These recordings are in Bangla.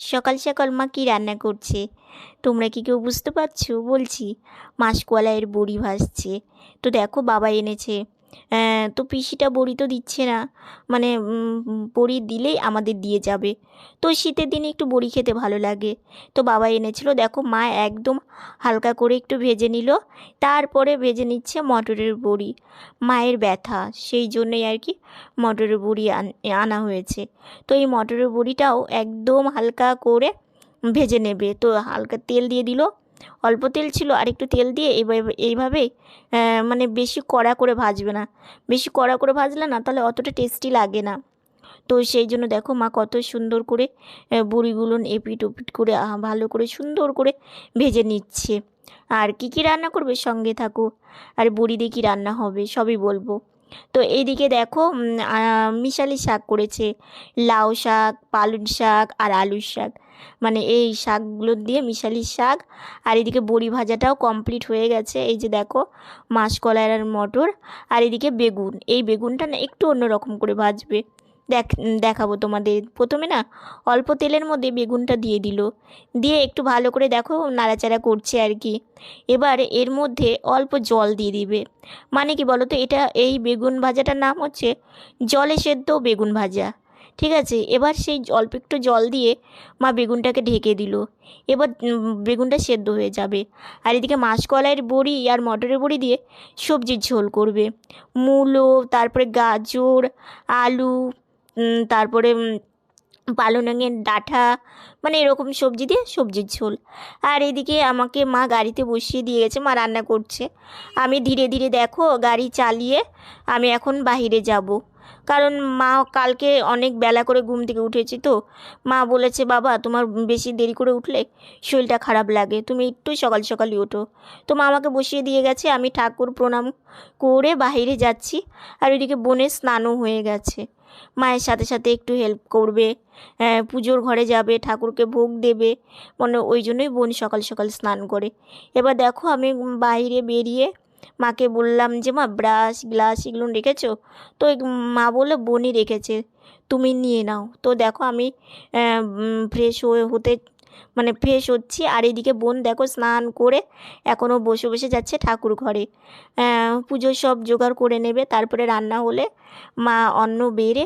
সকাল সকাল মা কি রান্না করছে? তোমরা কি কেউ বুঝতে পারছ? বলছি, মাসকলাইয়ের বড়ি ভাসছে তো দেখো বাবা এনেছে। তো পিসিটা বড়ি তো দিচ্ছে না। মানে বড়ি দিলেই আমাদের দিয়ে যাবে। তো শীতের দিনে একটু বড়ি খেতে ভালো লাগে। তো বাবা এনেছিল, দেখো মা একদম হালকা করে একটু ভেজে নিল। তারপরে ভেজে নিচ্ছে মটরের বড়ি। মায়ের ব্যথা, সেই জন্যই আর কি মটরের বড়ি আনা হয়েছে। তো এই মটরের বড়িটাও একদম হালকা করে ভেজে নেবে। তো হালকা তেল দিয়ে দিল অল্প তেল ছিল আর একটু তেল দিয়ে এইভাবে এইভাবে মানে বেশি কড়া করে ভাজবে না। বেশি কড়া করে ভাজলে না তাহলে অতটা টেস্টি লাগে না। তো সেই জন্য দেখো মা কত সুন্দর করে বড়িগুলো এপিট ওপিট করে ভালো করে সুন্দর করে ভেজে নিচ্ছে। আর কি কি রান্না করবে সঙ্গে থাকো। আর বড়ি দিয়ে কী রান্না হবে সবই বলব। তো এইদিকে দেখো মিশালি শাক করেছে। লাউ শাক পালন শাক আর আলুর শাক। মানে এই শাকগুলো দিয়ে মিশালি শাক। আর এদিকে বড়ি ভাজাটাও কমপ্লিট হয়ে গেছে। এই যে দেখো মাসকলাই আর মটর। আর এদিকে বেগুন। এই বেগুনটা না একটু অন্যরকম করে ভাজবে। দেখ দেখাবো তোমাদের। প্রথমে না অল্প তেলের মধ্যে বেগুনটা দিয়ে দিল। দিয়ে একটু ভালো করে দেখো নাড়াচাড়া করছে আর কি। এবার এর মধ্যে অল্প জল দিয়ে দিবে। মানে কি বলো তো, এটা এই বেগুন ভাজাটার নাম হচ্ছে জলে সেদ্ধ বেগুন ভাজা। ঠিক আছে? এবার সেই অল্প একটু জল দিয়ে মা বেগুনটাকে ঢেকে দিল। এবার বেগুনটা সেদ্ধ হয়ে যাবে। আর এদিকে মাসকলাইয়ের বড়ি আর মটরের বড়ি দিয়ে সবজির ঝোল করবে। মূলো, তারপরে গাজর, আলু তারপরে পালংয়ের ডাঁটা মানে এরকম সবজি দিয়ে সবজির ঝোল। আর এদিকে আমাকে মা গাড়িতে বসিয়ে দিয়ে গেছে মা রান্না করছে। আমি ধীরে ধীরে দেখো, গাড়ি চালিয়ে আমি এখন বাইরে যাব। কারণ মা কালকে অনেক বেলা করে ঘুম থেকে উঠেছি তো। মা বলেছে, বাবা, তোমার বেশি দেরি করে উঠলে শরীরটা খারাপ লাগে। তুমি একটু সকাল সকালই ওঠো। তো মা আমাকে বসিয়ে দিয়ে গেছে, আমি ঠাকুর প্রণাম করে বাইরে যাচ্ছি। আর ওইদিকে বোনের স্নানও হয়ে গেছে। মায়ের সাথে সাথে একটু হেল্প করবে। হ্যাঁ, পুজোর ঘরে যাবে ঠাকুরকে ভোগ দেবে মানে ওই জন্যই বোন সকাল সকাল স্নান করে। এবার দেখো আমি বাইরে বেরিয়ে মাকে বললাম যে মা ব্রাশ গ্লাস এগুলো রেখেছো? তো মা বলে বোনই রেখেছে তুমি নিয়ে নাও। তো দেখো আমি ফ্রেশ হয়ে হতে মানে ফ্রেশ হচ্ছি। আর এদিকে বোন দেখো স্নান করে এখনও বসে বসে যাচ্ছে ঠাকুর ঘরে। পুজোর সব জোগাড় করে নেবে, তারপরে রান্না হলে মা অন্ন বেড়ে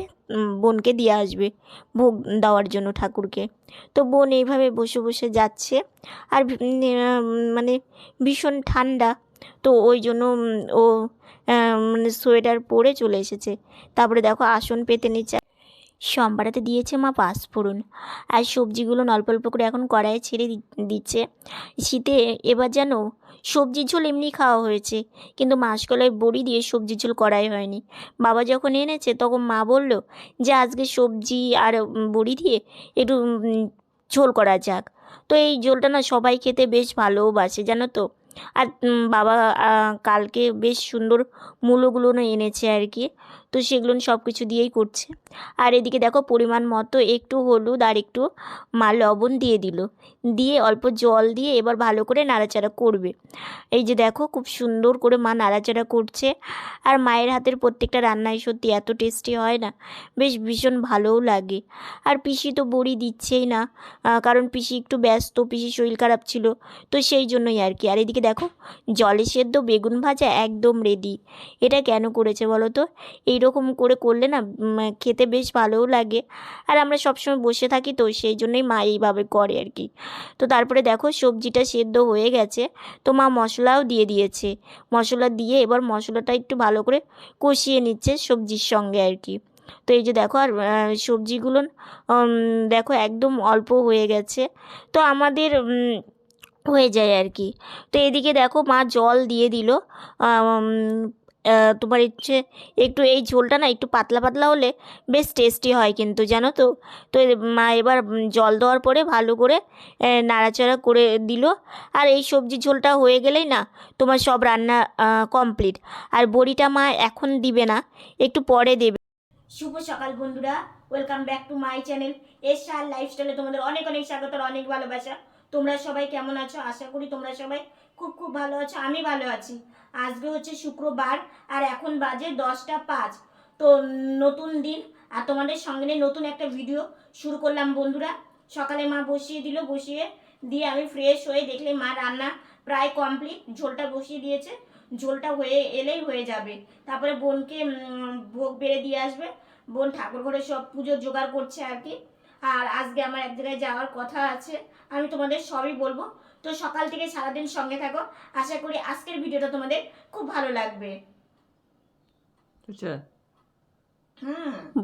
বোনকে দিয়ে আসবে ভোগ দেওয়ার জন্য ঠাকুরকে। তো বোন এইভাবে বসে বসে যাচ্ছে। আর মানে ভীষণ ঠান্ডা। তো ওই জন্য ও মানে সোয়েটার পরে চলে এসেছে। তারপরে দেখো আসন পেতে নিচ্ছে। সম্বারাতে দিয়েছে মা পাঁচফোড়ন আর সবজিগুলো অল্প অল্প করে এখন কড়াইয়ে ছেড়ে দিচ্ছে। শীতে এবার যেন সবজির ঝোল এমনি খাওয়া হয়েছে। কিন্তু মাসকলাই বড়ি দিয়ে সবজির ঝোল করাই হয়নি। বাবা যখন এনেছে, তখন মা বলল যে, আজকে সবজি আর বড়ি দিয়ে একটু ঝোল করা যাক। তো এই ঝোলটা না সবাই খেতে বেশ ভালোবাসে, জানো তো। আর বাবা কালকে বেশ সুন্দর মূলোগুলো এনেছে আর কি। তো সেগুলো সব কিছু দিয়েই করছে। আর এদিকে দেখো পরিমাণ মতো একটু হলুদ আর একটু মা লবণ দিয়ে দিল। দিয়ে অল্প জল দিয়ে এবার ভালো করে নাড়াচাড়া করবে। এই যে দেখো খুব সুন্দর করে মা নাড়াচাড়া করছে। আর মায়ের হাতের প্রত্যেকটা রান্নাই সত্যি এত টেস্টি হয় না, বেশ ভীষণ ভালোও লাগে। আর পিসি তো বড়ি দিচ্ছেই না কারণ পিসি একটু ব্যস্ত পিসি শরীর খারাপ ছিল, তো সেই জন্যই আর কি। আর এদিকে দেখো জলে সেদ্ধ বেগুন ভাজা একদম রেডি এটা কেন করেছে বলো তো? এইরকম করে করলে না খেতে বেশ ভালোও লাগে। আর আমরা সবসময় বসে থাকি তো, সেই জন্যই মা এইভাবে করে আর কি। তো তারপরে দেখো সবজিটা সেদ্ধ হয়ে গেছে, তো মা মশলাও দিয়ে দিয়েছে। মশলা দিয়ে এবার মশলাটা একটু ভালো করে কষিয়ে নিচ্ছে সবজির সঙ্গে আর কি। তো এই যে দেখো আর সবজিগুলো দেখো একদম অল্প হয়ে গেছে। তো আমাদের হয়ে যায় আর কি। তো এদিকে দেখো মা জল দিয়ে দিল তোমার হচ্ছে একটু এই ঝোলটা না একটু পাতলা পাতলা হলে বেশ টেস্টি হয় কিন্তু, জানো তো? তো মা এবার জল দেওয়ার পরে ভালো করে নাড়াচাড়া করে দিল। আর এই সবজি ঝোলটা হয়ে গেলেই না তোমার সব রান্না কমপ্লিট আর বড়িটা মা এখন দিবে না, একটু পরে দেবে। শুভ সকাল বন্ধুরা welcome back to my channel S R লাইফস্টাইলে তোমাদের অনেক অনেক স্বাগত অনেক ভালোবাসা। তোমরা সবাই কেমন আছো? আশা করি তোমরা সবাই খুব খুব ভালো আছো, আমি ভালো আছি। আজকে হচ্ছে শুক্রবার আর এখন বাজে দশটা পাঁচ। তো নতুন দিন আর তোমাদের সঙ্গে নতুন একটা ভিডিও শুরু করলাম বন্ধুরা। সকালে মা বসিয়ে দিল, বসিয়ে দিয়ে আমি ফ্রেশ হয়ে দেখলে মা রান্না প্রায় কমপ্লিট ঝোলটা বসিয়ে দিয়েছে। ঝোলটা হয়ে এলেই হয়ে যাবে। তারপরে বোনকে ভোগ বেড়ে দিয়ে আসবে। বোন ঠাকুর ঘরে সব পুজোর জোগাড় করছে আর কি। আর আজকে আমার এক জায়গায় যাওয়ার কথা আছে, আমি তোমাদের সবই বলব। তো সকাল থেকে সারাদিন সঙ্গে থাকো। আশা করি আজকের ভিডিওটা তোমাদের খুব ভালো লাগবে। আচ্ছা।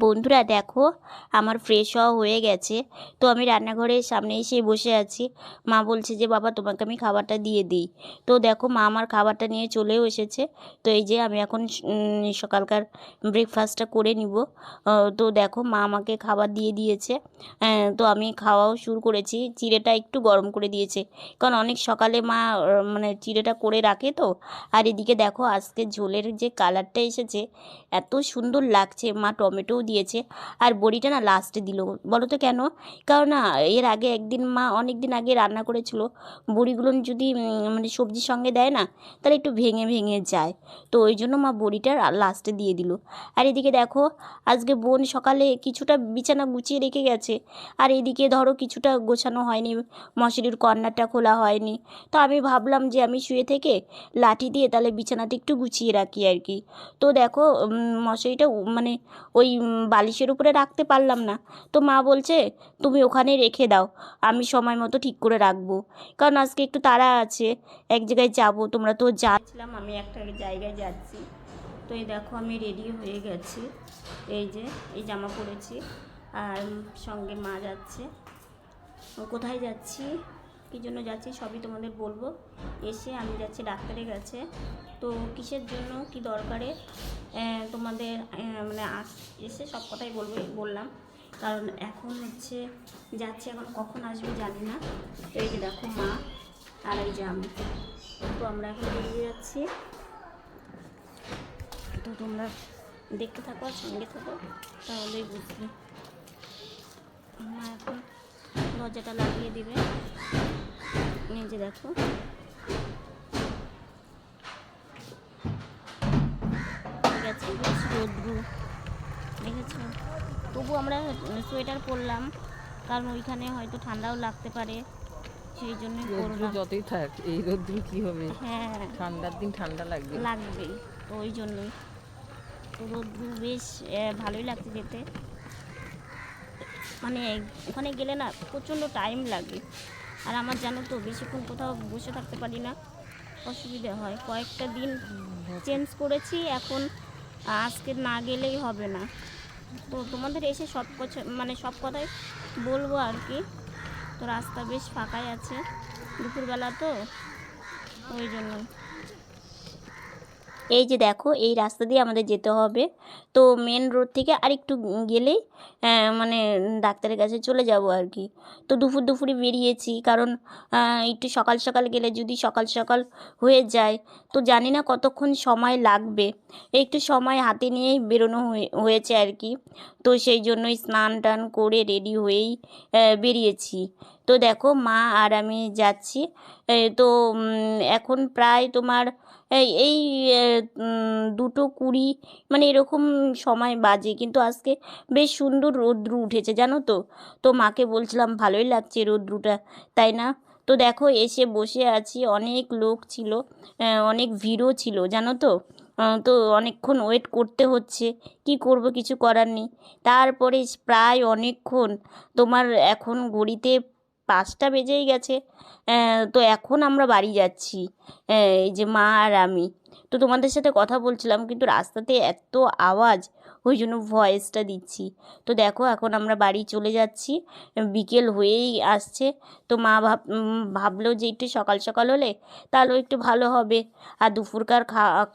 বন্ধুরা দেখো, আমার ফ্রেশ হওয়া হয়ে গেছে। তো আমি রান্নাঘরের সামনে এসে বসে আছি। মা বলছে যে, বাবা, তোমাকে আমি খাবারটা দিয়ে দিই। তো দেখো, মা আমার খাবারটা নিয়ে চলেও এসেছে। তো এই যে, আমি এখন সকালকার ব্রেকফাস্টটা করে নিব। তো দেখো, মা আমাকে খাবার দিয়ে দিয়েছে। তো আমি খাওয়াও শুরু করেছি। চিড়েটা একটু গরম করে দিয়েছে। কারণ অনেক সকালে মা মানে চিড়েটা করে রাখে তো। আর এদিকে দেখো, আজকে ঝোলের যে কালারটা এসেছে, এত সুন্দর লাগছে। মা টমেটোও দিয়েছে আর বড়িটা না লাস্টে দিল। বলো তো কেন? কারণ না, এর আগে একদিন মা অনেক দিন আগে রান্না করেছিল। বড়িগুলো যদি মানে সবজির সঙ্গে দেয় না, তাহলে একটু ভেঙে ভেঙে যায়। তো ওই জন্য মা বড়িটা লাস্টে দিয়ে দিল। আর এদিকে দেখো, আজকে বোন সকালে কিছুটা বিছানা গুছিয়ে রেখে গেছে। আর এদিকে ধরো কিছুটা গোছানো হয়নি, মশারির কর্নারটা খোলা হয়নি। তো আমি ভাবলাম যে আমি শুয়ে থেকে লাঠি দিয়ে তাহলে বিছানাটা একটু গুছিয়ে রাখি আর কি। তো দেখো মশারিটা মানে ওই বালিশের উপরে রাখতে পারলাম না। তো মা বলছে, তুমি ওখানে রেখে দাও, আমি সময় মতো ঠিক করে রাখব। কারণ আজকে একটু তাড়া আছে, এক জায়গায় যাব, তোমরা তো যাচ্ছিলাম, আমি একটা জায়গায় যাচ্ছি। তো এই দেখো, আমি রেডি হয়ে গেছি। এই যে, এই জামা পরেছি। আর সঙ্গে মা যাচ্ছে। কোথায় যাচ্ছি? কী জন্য যাচ্ছি সবই তোমাদের বলব। এসে আমি যাচ্ছি ডাক্তারের কাছে। তো কিসের জন্য, কি দরকারে? তোমাদের মানে আস, এসে সব কথাই বলব, বললাম। কারণ এখন হচ্ছে, যাচ্ছি এখন কখন আসবে জানি না। তো এই যে দেখো মা আর এই যে আমি। তো আমরা এখন বেরিয়ে যাচ্ছি। তো তোমরা দেখতে থাকো আর সঙ্গে থাকো, তাহলেই বুঝবে। মা এখন দরজাটা লাগিয়ে দিবে। এই যে দেখো। রোদ্রু। দেখেছ? তবু আমরা সোয়েটার পরলাম কারণ ওইখানে হয়তো ঠান্ডাও লাগতে পারে সেই জন্য রোদ্র যতই থাক এই রোদ্র কি হবে? হ্যাঁ। ঠান্ডার দিন ঠান্ডা লাগবে। লাগবেই তো ওই জন্যই। তো রোদ্রু বেশ ভালোই লাগছে যেতে। মানে ওখানে গেলে না প্রচণ্ড টাইম লাগে। আর আমার জানো তো, বেশিক্ষণ কোথাও বসে থাকতে পারি না। অসুবিধা হয়। কয়েকটা দিন চেঞ্জ করেছি, এখন আজকে না গেলেই হবে না। তো তোমাদের এসে সব মানে সব কথাই বলব আর কি। তো রাস্তা বেশ ফাঁকাই আছে দুপুরবেলা তো, ওই জন্য। এই যে দেখো, এই রাস্তা দিয়ে আমাদের যেতে হবে। তো মেন রোড থেকে আর একটু গেলেই মানে ডাক্তারের কাছে চলে যাব আর কি। তো দুপুর দুপুরে বেরিয়েছি, কারণ একটু সকাল সকাল গেলে যদি সকাল সকাল হয়ে যায়, তো জানি না কতক্ষণ সময় লাগবে। একটু সময় হাতে নিয়েই বেরোনো হয়ে- হয়েছে আর কি। তো সেই জন্যই স্নান টান করে রেডি হয়েই বেরিয়েছি। তো দেখো মা আর আমি যাচ্ছি। তো এখন প্রায় তোমার এই দুটো কুড়ি মানে এরকম সময় বাজে। কিন্তু আজকে বেশ সুন্দর রৌদ্রু উঠেছে, জানো তো? তো মাকে বলছিলাম, ভালোই লাগছে রৌদ্রুটা, তাই না? তো দেখো, এসে বসে আছি, অনেক লোক ছিল অনেক ভিড়ও ছিল, জানো তো? তো অনেকক্ষণ ওয়েট করতে হচ্ছে, কি করব, কিছু করার নেই। তারপরে প্রায় অনেকক্ষণ তোমার এখন ঘড়িতে পাঁচটা বেজেই গেছে। তো এখন আমরা বাড়ি যাচ্ছি। এই যে মা আর আমি। তো তোমাদের সাথে কথা বলছিলাম, কিন্তু রাস্তাতে এত আওয়াজ। ওই জন্য ভয়েসটা দিচ্ছি। তো দেখো, এখন আমরা বাড়ি চলে যাচ্ছি। বিকেল হয়েই আসছে। তো মা ভাব ভাবলো যে একটু সকাল সকাল হলে তাহলেও একটু ভালো হবে। আর দুপুরকার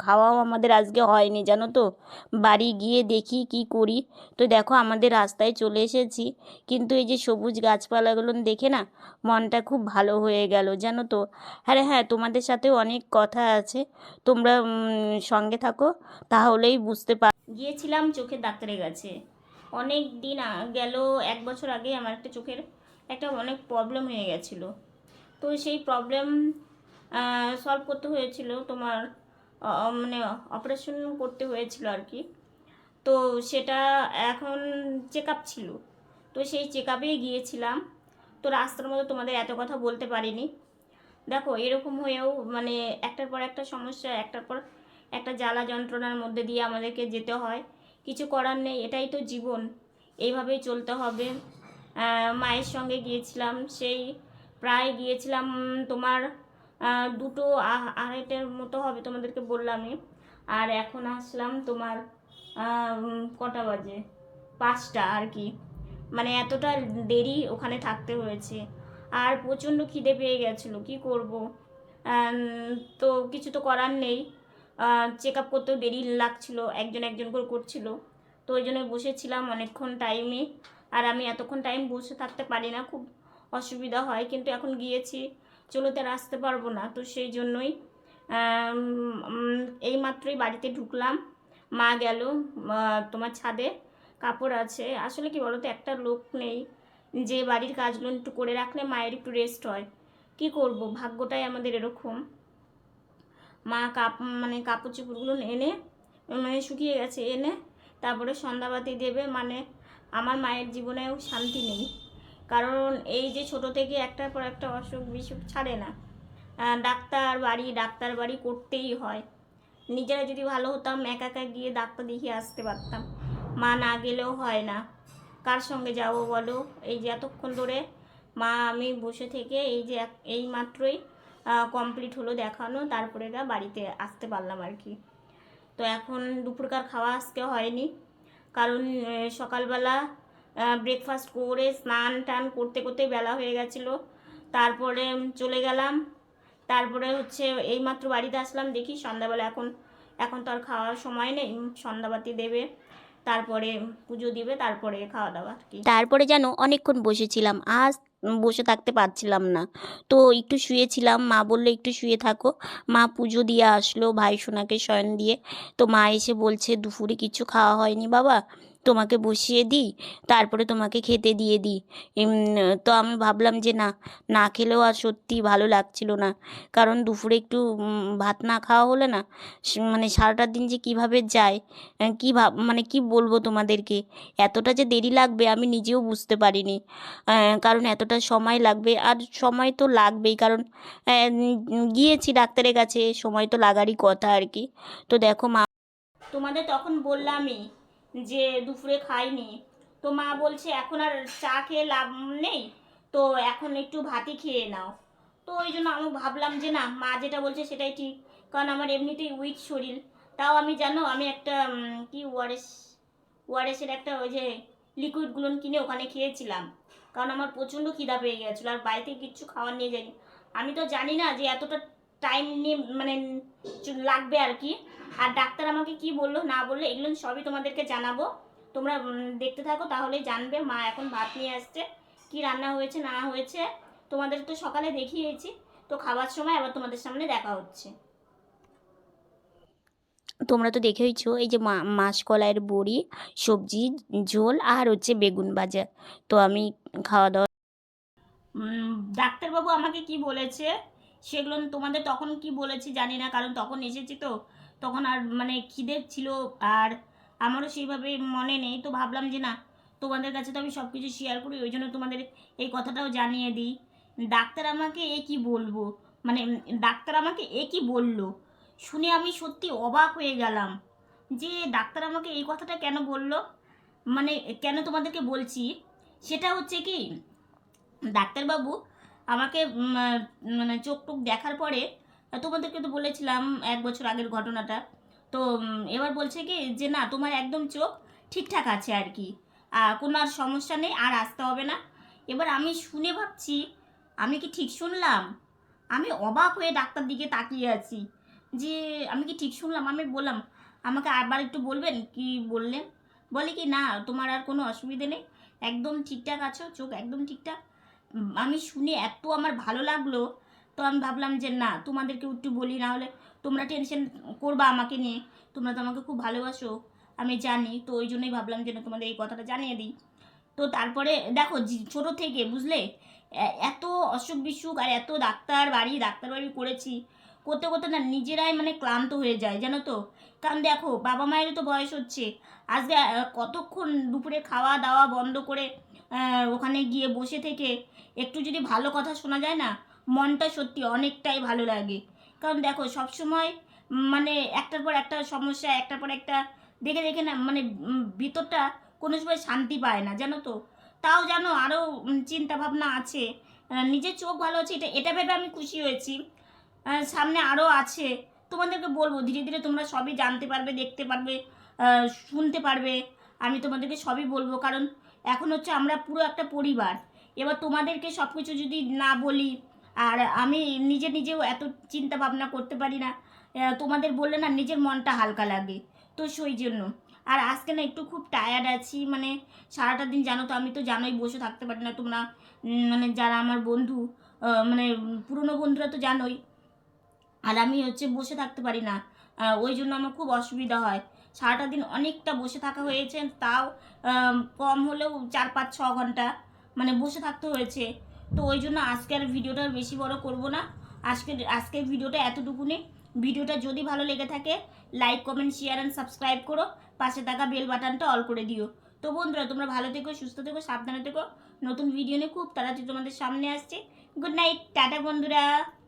খাওয়াও আমাদের আজকে হয়নি, জানো তো? বাড়ি গিয়ে দেখি কি করি। তো দেখো, আমাদের রাস্তায় চলে এসেছি। কিন্তু এই যে সবুজ গাছপালাগুলো দেখে না মনটা খুব ভালো হয়ে গেল, জানো তো? আরে হ্যাঁ তোমাদের সাথেও অনেক কথা আছে। তোমরা সঙ্গে থাকো, তাহলেই বুঝতে পার গিয়েছিলাম চোখের ডাক্তারের কাছে অনেক দিন গেল, এক বছর আগে আমার একটা চোখের একটা অনেক প্রবলেম হয়ে গেছিল। তো সেই প্রবলেম সলভ করতে হয়েছিল, তোমার মানে অপারেশন করতে হয়েছিল আর কি। তো সেটা এখন চেক আপ ছিল। তো সেই চেক আপে গিয়েছিলাম। তো রাস্তার মতো তোমাদের এত কথা বলতে পারিনি। দেখো, এরকম হয়েও মানে একটার পর একটা সমস্যা, একটার পর একটা জ্বালা যন্ত্রণার মধ্যে দিয়ে আমাদেরকে যেতে হয়। কিছু করার নেই, এটাই তো জীবন। এইভাবেই চলতে হবে। মায়ের সঙ্গে গিয়েছিলাম, সেই প্রায় গিয়েছিলাম তোমার দুটো আড়াইটের মতো হবে তোমাদেরকে বললামই আর এখন আসলাম তোমার কটা বাজে? পাঁচটা আর কি। মানে এতটা দেরি ওখানে থাকতে হয়েছে। আর প্রচণ্ড খিদে পেয়ে গেছিল, কি করব? তো কিছু তো করার নেই। চেক আপ করতেও দেরি লাগছিল, একজন একজন করে করছিল। তো ওই জন্য বসেছিলাম অনেকক্ষণ টাইমে আর আমি এতক্ষণ টাইম বসে থাকতে পারি না, খুব অসুবিধা হয়। কিন্তু এখন গিয়েছি চলোতে আর আসতে পারব না। তো সেই জন্যই এই মাত্রই বাড়িতে ঢুকলাম। মা গেল তোমার ছাদে কাপড় আছে। আসলে কি বলতো, একটা লোক নেই যে বাড়ির কাজগুলো একটু করে রাখলে মায়ের একটু রেস্ট হয়। কি করব? ভাগ্যটাই আমাদের এরকম। মা কাপ মানে কাপড় চোপড়গুলো এনে মানে শুকিয়ে গেছে, এনে তারপরে সন্ধ্যাবাতি দেবে মানে আমার মায়ের জীবনেও শান্তি নেই। কারণ এই যে ছোট থেকে একটার পর একটা অসুখ বিসুখ ছাড়ে না। ডাক্তার বাড়ি ডাক্তার বাড়ি করতেই হয়। নিজেরা যদি ভালো হতাম, একা একা গিয়ে ডাক্তার দেখিয়ে আসতে পারতাম। মা না গেলেও হয় না। কার সঙ্গে যাব বলো? এই যে এতক্ষণ ধরে মা, আমি বসে থেকে এই যে এই মাত্রই কমপ্লিট হলো দেখানো, তারপরে গা বাড়িতে আসতে পারলাম আর কি। তো এখন দুপুরকার খাওয়া আজকে হয়নি। কারণ সকালবেলা ব্রেকফাস্ট করে স্নান টান করতে করতে বেলা হয়ে গেছিল। তারপরে চলে গেলাম। তারপরে হচ্ছে এইমাত্র বাড়িতে আসলাম, দেখি সন্ধ্যাবেলা এখন এখন তো আর খাওয়ার সময় নেই, সন্ধ্যাবাতি দেবে, তারপরে পুজো দিবে, তারপরে খাওয়া দাওয়া তারপরে যেন অনেকক্ষণ বসেছিলাম, আজ বসে থাকতে পারছিলাম না। তো একটু শুয়েছিলাম, মা বলল, একটু শুয়ে থাকো। মা পুজো দিয়ে আসলো ভাই সোনাকে শয়ন দিয়ে। তো মা এসে বলছে, দুপুরে কিছু খাওয়া হয়নি বাবা। তোমাকে বসিয়ে দিই, তারপরে তোমাকে খেতে দিয়ে দিই। তো আমি ভাবলাম যে না না খেলেও আর সত্যি ভালো লাগছিল না। কারণ দুপুরে একটু ভাত না খাওয়া হলে না মানে সারাটা দিন যে কীভাবে যায় কি ভাব মানে কি বলব তোমাদেরকে? এতটা যে দেরি লাগবে আমি নিজেও বুঝতে পারিনি। কারণ এতটা সময় লাগবে, আর সময় তো লাগবেই, কারণ গিয়েছি ডাক্তারের কাছে, সময় তো লাগারই কথা আর কি। তো দেখো মা, তোমাদের তখন বললামই যে দুপুরে খাইনি। তো মা বলছে, এখন আর চা খেয়ে লাভ নেই, তো এখন একটু ভাতই খেয়ে নাও। তো ওই জন্য আমি ভাবলাম যে, না, মা যেটা বলছে সেটাই ঠিক, কারণ আমার এমনিতেই উইক শরীর। তাও আমি জানো, আমি একটা কি ওয়ারেস, ওয়ারেসের একটা ওই যে লিকুইডগুলো কিনে ওখানে খেয়েছিলাম। কারণ আমার প্রচণ্ড খিদা পেয়ে গেছিল, আর বাড়িতে কিচ্ছু খাওয়ার নিয়ে যাইনি আমি তো জানি না যে এতটা টাইম নিয়ে মানে লাগবে আর কি। আর ডাক্তার আমাকে কি বলল, না বলল, এগুলো সবই তোমাদেরকে জানাব। তোমরা দেখতে থাকো তাহলেই জানবে মা এখন ভাত নিয়ে আসছে, কি রান্না হয়েছে, না হয়েছে। তোমাদের তো সকালে দেখিয়েছি, তো খাবার সময় আবার তোমাদের সামনে দেখা হচ্ছে। তোমরা তো দেখেইছো, এই যে মাসকলাইয়ের বড়ি, সবজি, ঝোল আর হচ্ছে বেগুন ভাজা। তো আমি খাওয়া দাওয়া ডাক্তারবাবু আমাকে কি বলেছে, সেগুলো তোমাদের তখন কি বলেছি জানি না, কারণ তখন এসেছি তো। তখন আর মানে খিদে ছিল আর আমারও সেইভাবে মনে নেই। তো ভাবলাম যে না, তোমাদের কাছে তো আমি সব কিছু শেয়ার করি, ওই জন্য তোমাদের এই কথাটাও জানিয়ে দিই। ডাক্তার আমাকে এ কি বলব? মানে ডাক্তার আমাকে এ কি বলল? শুনে আমি সত্যি অবাক হয়ে গেলাম যে ডাক্তার আমাকে এই কথাটা কেন বলল? মানে কেন তোমাদেরকে বলছি? সেটা হচ্ছে কি, ডাক্তারবাবু আমাকে মানে চোখ টোক দেখার পরে তোমাদেরকে তো বলেছিলাম এক বছর আগের ঘটনাটা। তো এবার বলছে কি যে না, তোমার একদম চোখ ঠিকঠাক আছে আর কি। কোনো আর সমস্যা নেই, আর আসতে হবে না। এবার আমি শুনে ভাবছি, আমি কি ঠিক শুনলাম? আমি অবাক হয়ে ডাক্তার দিকে তাকিয়ে আছি যে আমি কি ঠিক শুনলাম? আমি বললাম, আমাকে আবার একটু বলবেন? কি বললেন? বলে কি, না, তোমার আর কোনো অসুবিধে নেই, একদম ঠিকঠাক আছো, চোখ একদম ঠিকঠাক। আমি শুনে এত আমার ভালো লাগল তো আমি ভাবলাম যে না, তোমাদেরকে একটু বলি, না হলে তোমরা টেনশন করবা আমাকে নিয়ে। তোমরা তো আমাকে খুব ভালোবাসো, আমি জানি, তো ওই জন্যই ভাবলাম যে না, তোমাদের এই কথাটা জানিয়ে দিই। তো তারপরে দেখো ছোট থেকে, বুঝলে? এত অসুখ বিসুখ আর এত ডাক্তার বাড়ি ডাক্তার বাড়ি করেছি, করতে করতে না নিজেরাই মানে ক্লান্ত হয়ে যায়, জানো তো? কারণ দেখো, বাবা মায়েরও তো বয়স হচ্ছে। আজকে কতক্ষণ দুপুরে খাওয়া দাওয়া বন্ধ করে ওখানে গিয়ে বসে থেকে একটু যদি ভালো কথা শোনা যায় না মনটা সত্যি অনেকটাই ভালো লাগে। কারণ দেখো, সবসময় মানে একটার পর একটা সমস্যা, একটার পর একটা দেখে দেখে না মানে ভিতরটা কোনো সময় শান্তি পায় না, জানো তো? তাও জানো আরও চিন্তা ভাবনা আছে। নিজের চোখ ভালো আছে, এটা এটা ভেবে আমি খুশি হয়েছি। সামনে আরও আছে। তোমাদেরকে বলব, ধীরে ধীরে তোমরা সবই জানতে পারবে, দেখতে পারবে শুনতে পারবে। আমি তোমাদেরকে সবই বলব, কারণ এখন হচ্ছে আমরা পুরো একটা পরিবার। এবার তোমাদেরকে সব কিছু যদি না বলি আর আমি নিজে নিজেও এত চিন্তা ভাবনা করতে পারি না। তোমাদের বললে না নিজের মনটা হালকা লাগে। তো সেই জন্য। আর আজকে না একটু খুব টায়ার্ড আছি মানে সারাটা দিন জানো তো আমি তো জানোই বসে থাকতে পারি না। তোমরা মানে যারা আমার বন্ধু মানে পুরনো বন্ধুরা তো জানোই। আর আমি হচ্ছে বসে থাকতে পারি না। ওই জন্য আমার খুব অসুবিধা হয়। সারাটা দিন অনেকটা বসে থাকা হয়েছে, তাও কম হলেও চার পাঁচ ছ ঘণ্টা মানে বসে থাকতে হয়েছে। তো ওই জন্য আজকে আর ভিডিওটা বেশি বড় করব না। আজকে আজকের ভিডিওটা এতটুকুনি। ভিডিওটা যদি ভালো লেগে থাকে like comment share and subscribe করো। পাশে থাকা বেল বাটনটা অল করে দিও। তো বন্ধুরা, তোমরা ভালো থেকো, সুস্থ থেকো, সাবধানে থেকো। নতুন ভিডিও নিয়ে খুব তাড়াতাড়ি তোমাদের সামনে আসছে। গুড নাইট টাটা বন্ধুরা।